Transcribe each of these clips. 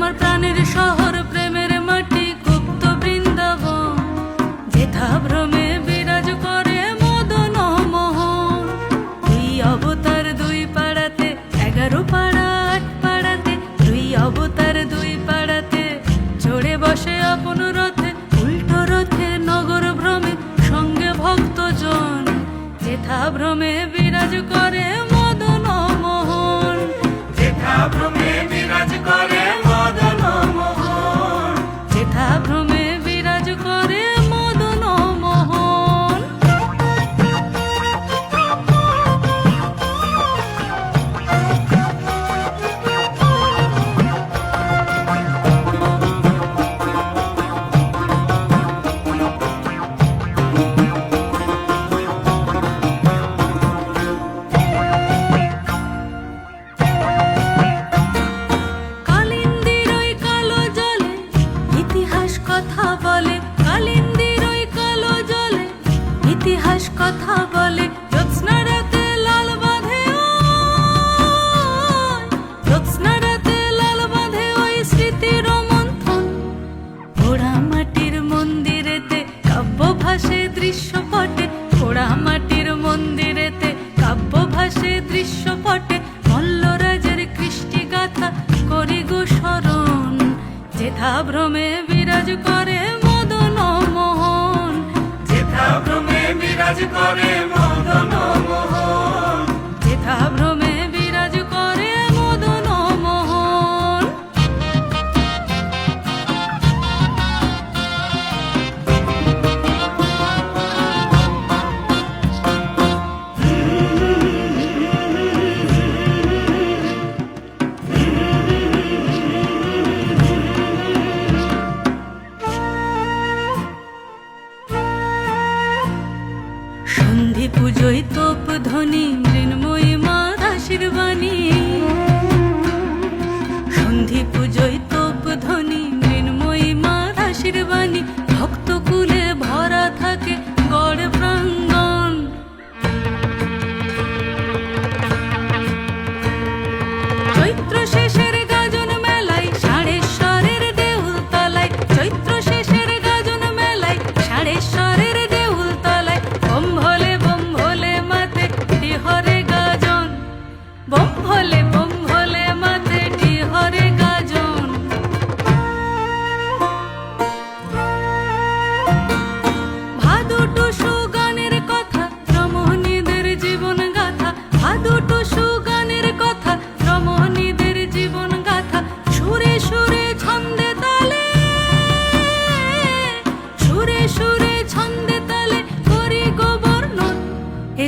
আমার প্রাণের শহর, প্রেমের মাটি, গুপ্ত বৃন্দাবন। যেথা ভ্রমে বিরাজ করে মদন মোহন। দুই অবতার দুই পাড়াতে, এগারো পাড়া, আট পাড়াতে, দুই অবতার দুই পাড়াতে চড়ে বসে আপন রথে, উল্টো রথে নগর ভ্রমে সঙ্গে ভক্তজন। যেথা ভ্রমে বিরাজ করে বিরাজ করে মদন মোহন। যেথা ভ্রমে বিরাজ করে মদন মোহন। পুজোয় তোপ ধ্বনি মৃন্ময়ী মা দাসির বাণী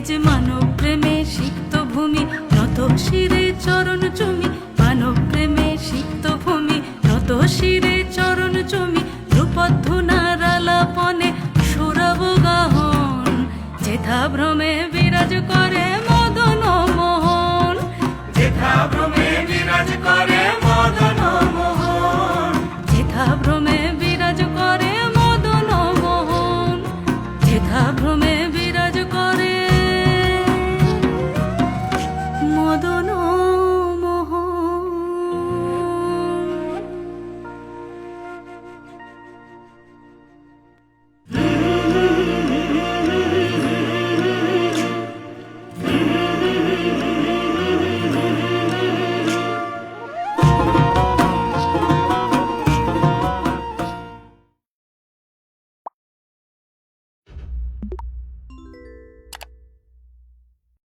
যে মানব প্রেমে সিক্ত ভূমি নত শিরে চরণ চুমি। মানব প্রেমে সিক্ত ভূমি নত শিরে চরণ চুমি। রূপধুনার আলাপনে সুরব গাহন, যেথা ভ্রমে বিরাজ করে মদন মোহন। যেথা ভ্রমে বিরাজ করে